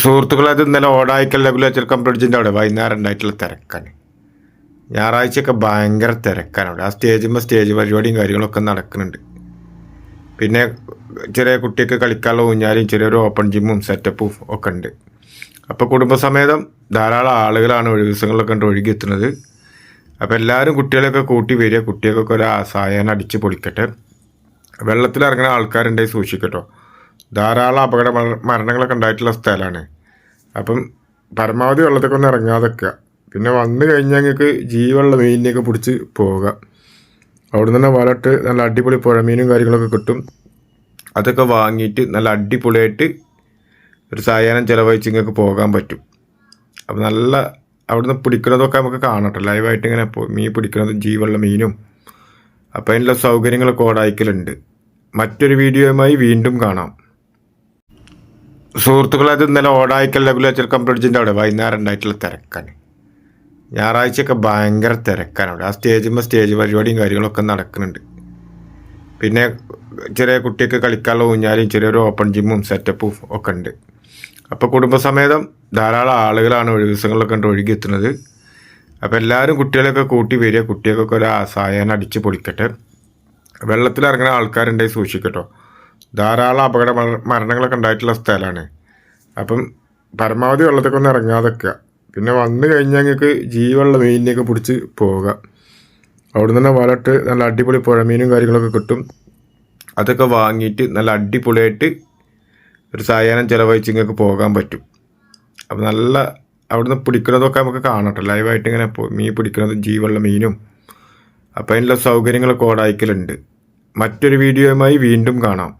സുഹൃത്തുക്കളെ അത് ഇന്നലെ ഓടായിക്കൽ റെഗുലേറ്റർ കംപ്ലീറ്റിന്റെ അവിടെ. വൈകുന്നേരം ഉണ്ടായിട്ടുള്ള തിരക്കാണ്. ഞായറാഴ്ചയൊക്കെ ഭയങ്കര തിരക്കാണ് അവിടെ. ആ സ്റ്റേജുമ്പോൾ സ്റ്റേജ് പരിപാടിയും കാര്യങ്ങളൊക്കെ നടക്കുന്നുണ്ട്. പിന്നെ ചെറിയ കുട്ടിയൊക്കെ കളിക്കാനുള്ള ഊഞ്ഞാലും ചെറിയൊരു ഓപ്പൺ ജിമ്മും സെറ്റപ്പും ഒക്കെ ഉണ്ട്. അപ്പോൾ കുടുംബസമേതം ധാരാളം ആളുകളാണ് ഒഴിവ് ദിവസങ്ങളിലൊക്കെ ഉണ്ട് ഒഴുകിയെത്തുന്നത് അപ്പോൾ എല്ലാവരും കുട്ടികളെയൊക്കെ കൂട്ടി വരിക. കുട്ടികൾക്കൊക്കെ ഒരു സായാഹ്നം അടിച്ച് പൊളിക്കട്ടെ. വെള്ളത്തിലിറങ്ങുന്ന ആൾക്കാരുണ്ടെങ്കിൽ സൂക്ഷിക്കട്ടോ. ധാരാളം അപകട മര- മരണങ്ങളൊക്കെ ഉണ്ടായിട്ടുള്ള സ്ഥലമാണ്. അപ്പം പരമാവധി വെള്ളത്തൊക്കെ ഒന്ന് ഇറങ്ങാതെ വെക്കുക പിന്നെ വന്നു കഴിഞ്ഞാൽ ഞങ്ങൾക്ക് ജീവനുള്ള മീനിനെയൊക്കെ പിടിച്ച് പോവുക. അവിടെ നിന്ന് തന്നെ വലട്ട് നല്ല അടിപൊളി പുഴമീനും കാര്യങ്ങളൊക്കെ കിട്ടും. അതൊക്കെ വാങ്ങിയിട്ട് നല്ല അടിപൊളിയായിട്ട് ഒരു സായാഹ്നം ചിലവഴിച്ച് നിങ്ങൾക്ക് പോകാൻ പറ്റും. അപ്പോൾ നല്ല അവിടുന്ന് പിടിക്കുന്നതൊക്കെ നമുക്ക് കാണട്ടെ ലൈവായിട്ട് ഇങ്ങനെ മീൻ പിടിക്കുന്നതും ജീവനുള്ള മീനും. അപ്പോൾ അതിനുള്ള സൗകര്യങ്ങളൊക്കെ ഓടായിക്കലുണ്ട് മറ്റൊരു വീഡിയോയുമായി വീണ്ടും കാണാം. സുഹൃത്തുക്കളെ അത് ഇന്നലെ ഓടായിക്കൽ റെഗുലേറ്റർ കംപ്ലീറ്റിന്റെ അവിടെ. വൈകുന്നേരം ഉണ്ടായിട്ടുള്ള തിരക്കാണ്. ഞായറാഴ്ചയൊക്കെ ഭയങ്കര തിരക്കാണ് അവിടെ. ആ സ്റ്റേജുമ്പോൾ സ്റ്റേജ് പരിപാടിയും കാര്യങ്ങളൊക്കെ നടക്കുന്നുണ്ട്. പിന്നെ ചെറിയ കുട്ടിയൊക്കെ കളിക്കാനുള്ള ഊഞ്ഞാലും ചെറിയൊരു ഓപ്പൺ ജിമ്മും സെറ്റപ്പും ഒക്കെ ഉണ്ട്. അപ്പോൾ കുടുംബസമേതം ധാരാളം ആളുകളാണ് ഒഴിവ് ദിവസങ്ങളിലൊക്കെ ഉണ്ട് ഒഴുകിയെത്തുന്നത് അപ്പോൾ എല്ലാവരും കുട്ടികളെയൊക്കെ കൂട്ടി വരിക. കുട്ടികൾക്കൊക്കെ ഒരു സായാഹ്നം അടിച്ച് പൊളിക്കട്ടെ. വെള്ളത്തിലിറങ്ങുന്ന ആൾക്കാരുണ്ടായി സൂക്ഷിക്കട്ടോ. ധാരാളം അപകട മരണങ്ങളൊക്കെ ഉണ്ടായിട്ടുള്ള സ്ഥലമാണ്. അപ്പം പരമാവധി വെള്ളത്തൊക്കെ ഒന്ന് ഇറങ്ങാതൊക്കെ പിന്നെ വന്നു കഴിഞ്ഞാൽ ഞങ്ങൾക്ക് ജീവനുള്ള മീനിനെയൊക്കെ പിടിച്ച് പോവുക. അവിടെ നിന്ന് വലട്ട് നല്ല അടിപൊളി പുഴമീനും കാര്യങ്ങളൊക്കെ കിട്ടും. അതൊക്കെ വാങ്ങിയിട്ട് നല്ല അടിപൊളിയായിട്ട് ഒരു സായാഹ്നം ചിലവഴിച്ച് നിങ്ങൾക്ക് പോകാൻ പറ്റും. അപ്പോൾ നല്ല അവിടുന്ന് പിടിക്കുന്നതൊക്കെ നമുക്ക് കാണട്ടെ. ലൈവായിട്ട് ഇങ്ങനെ മീൻ പിടിക്കുന്നതും ജീവുള്ള മീനും. അപ്പോൾ അതിനുള്ള സൗകര്യങ്ങളൊക്കെ ഓടായിക്കലുണ്ട് മറ്റൊരു വീഡിയോയുമായി വീണ്ടും കാണാം.